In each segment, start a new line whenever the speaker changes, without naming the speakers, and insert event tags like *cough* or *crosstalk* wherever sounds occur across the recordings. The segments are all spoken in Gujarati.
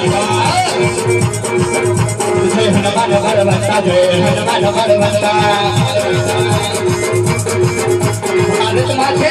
Hare Krishna, Hare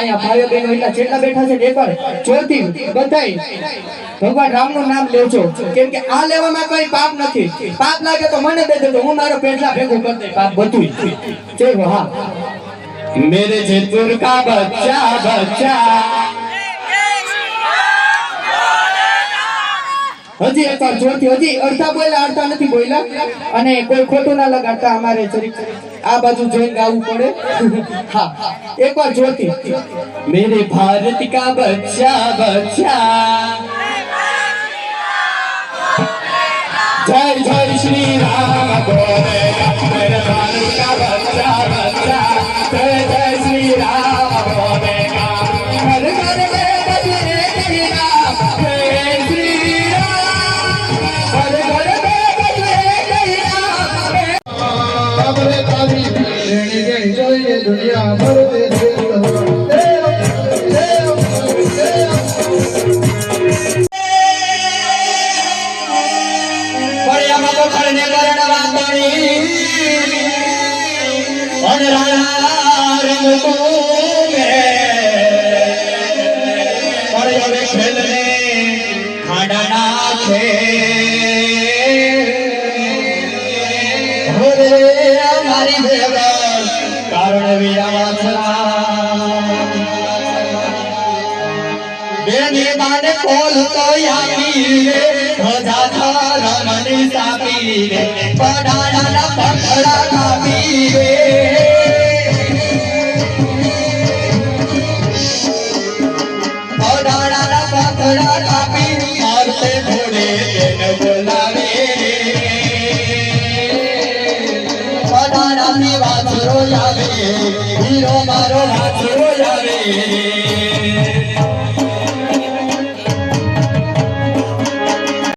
અહીંયા ભાઈઓ બહેનો એટલા જેટલા બેઠા છે એકવાર જોરથી બધાય. ભગવાન રામનું નામ લેજો કેમ કે આ લેવામાં કઈ પાપ નથી. પાપ લાગે તો મને દે દેજો, હું મારો પેટલા ભેગું કરી દઈ પાપ બધું. જય હા મેરે જેતપુર કા બચ્ચા બચ્ચા. હજી હતા જોતી હજી અડધા બોલ્યા, અડધા નથી બોલ્યા. અને કોઈ ખોટું ના લગાડતા અમારે જરીક આ બાજુ જોઈને ગાવું પડે. *laughs* હા. એકવાર જોતી મેરે ભારત કા બચ્ચા બચ્ચા. જય જય શ્રી રામ. બોલે મેરે ભારત
દુનિયા ભરતે દેવ દેવ દેવ
પડ્યામાં તો ખડને કરણ વાંદણી બેની માને કોલ તો યામી રે. ધજા થારા મને સાપી રે. પડાડા પકડા કાપી રે. પડાડા પકડા કાપી મારતે ઘોડે તેને બોલાવે પડાડાની વાછરો આવે હીરો મારો વાછરો આવે